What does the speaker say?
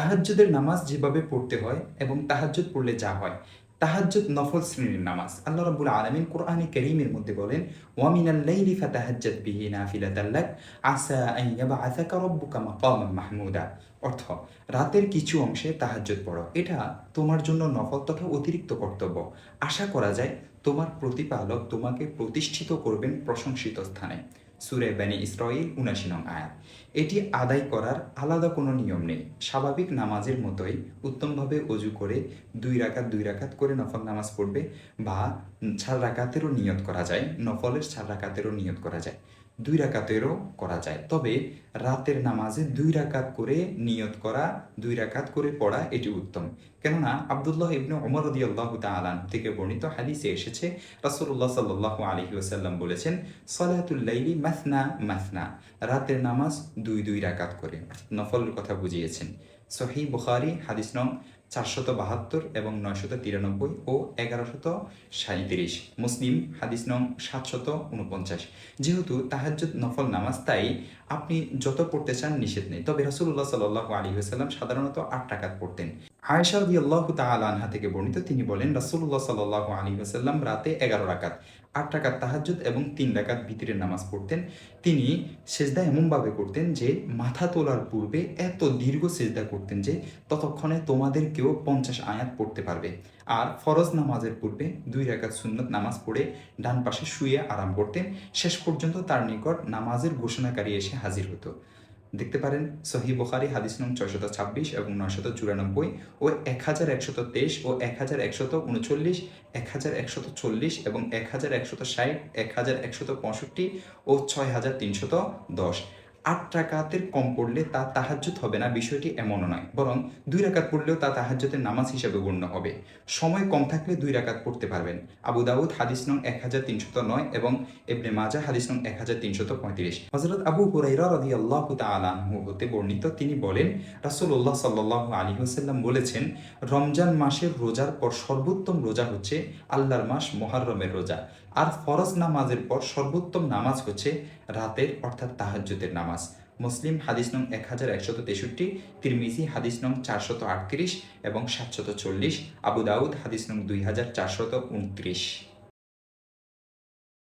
তাহাজ্জুদের নামাজ যেভাবে পড়তে হয় এবং তাহাজ্জুদ পড়লে যা হয়, তাহাজ্জুদ নফল শ্রেণির নামাজ। আল্লাহ রাব্বুল আলামিন কোরআনে কারীমের মধ্যে বলেন, ওয়ামিনাল লাইলি ফাতাহাজ্জাদ বিহি নাফিলাতাল লাক, আসা আন ইয়াবআসাকা রাব্বুকা মাকামান মাহমুদা। অর্থ, রাতের কিছু অংশে তাহাজ্জুদ পড়ো। এটা তোমার জন্য নফল তথা অতিরিক্ত কর্তব্য। আশা করা যায় তোমার প্রতিপালক তোমাকে প্রতিষ্ঠিত করবেন প্রশংসিত স্থানে। সুরে বানি ইসরাইল উনাশি নং আয়াত। এটি আদায় করার আলাদা কোনো নিয়ম নেই। স্বাভাবিক নামাজের মতোই উত্তমভাবে অজু করে দুই রাকাত দুই রাকাত করে নফল নামাজ পড়বে বা ছাড় রাকাতেরও নিয়ত করা যায়, নফলের ছাড় রাকাতেরও নিয়ত করা যায়। দুই রাকাতেরও করা যায়। তবে রাতের নামাজে দুই রাকাত করে নিয়ত করা, দুই রাকাত করে পড়া এটি উত্তম। কেননা আবদুল্লাহ ইবনে ওমর রদিয়াল্লাহু তাআলা থেকে বর্ণিত হাদিসে এসেছে, রাসূলুল্লাহ সাল্লাল্লাহু আলাইহি ওয়াসাল্লাম বলেছেন, সলাতুল লাইলি মাসনা মাসনা রাতের নামাজ দুই দুই রাকাত করে। নফলের কথা বুঝিয়েছেন। সহি বুখারি, হাদিস নং চারশত বাহাত্তর এবং নয়শত তিরানব্বই ও এগারোশত সাঁত্রিশ মুসলিম, হাদিস নং সাতশত উনপঞ্চাশ যেহেতু তাহাজ্জুদ নফল নামাজ, তাই আপনি যত পড়তে চান নিষেধ নেই। তবে রসুল্লাহ সাল আলী হাসাল্লাম সাধারণত আট টাকাত পড়তেন। আয়েশা রাদিয়াল্লাহু তাআলা আনহা থেকে বর্ণিত, তিনি বলেন, রাসূলুল্লাহ সাল্লাল্লাহু আলাইহি ওয়াসাল্লাম রাতে এগারো রাকাত, আট টাকাত তাহাজ্জুদ এবং তিন রাকাত ভিতরের নামাজ পড়তেন। তিনি সেজদা এমনভাবে করতেন যে, মাথা তোলার পূর্বে এত দীর্ঘ সেজদা করতেন যে, ততক্ষণে তোমাদের কেউ পঞ্চাশ আয়াত পড়তে পারবে। আর ফরজ নামাজের পূর্বে দুই রাকাত সুন্নত নামাজ পড়ে ডান পাশে শুয়ে আরাম করতেন। শেষ পর্যন্ত তার নিকট নামাজের ঘোষণাকারী এসে হাজির হতো। দেখতে পারেন সহি বুখারি, হাদিস নং ছয়শত ছাব্বিশ এবং নয়শত চুরানব্বই ও এক হাজার একশত তেইশ ও এক হাজার একশত উনচল্লিশ এক হাজার একশত চল্লিশ এবং এক হাজার একশত ষাট এক হাজার একশত পঁয়ষট্টি ও ছয় হাজার তিনশত দশ। আট রাকাতের কম পড়লে তা তাহাজ্জুদ হবে না, বিষয়টি এমনও নয়। বরং দুই রাকাত পড়লেও তা তাহাজ্জুদের নামাজ হিসেবে গণ্য হবে। সময় কম থাকলে দুই রাকাত পড়তে পারবেন। আবু দাউদ হাদিস নং এক হাজার তিনশত নয় এবং এবনে মাজা হাদিস নং এক হাজার তিনশত পঁয়ত্রিশ। হজরত আবু হুরাইরা রদি আল্লাহ তালাহু হতে বর্ণিত তিনি বলেন রাসুল্লাহ সাল্লাহ আলী ওসাল্লাম বলেছেন, রমজান মাসের রোজার পর সর্বোত্তম রোজা হচ্ছে আল্লাহর মাস মোহাররমের রোজা। আর ফরজ নামাজের পর সর্বোত্তম নামাজ হচ্ছে রাতের, অর্থাৎ তাহাজ্যুতের নামাজ। মুসলিম হাদিস নং এক হাজার একশত তেষট্টি, তিরমিজি হাদিস নং চারশত আটত্রিশ এবং সাতশত চল্লিশ আবুদাউদ হাদিস নং দুই হাজার চারশত উনত্রিশ।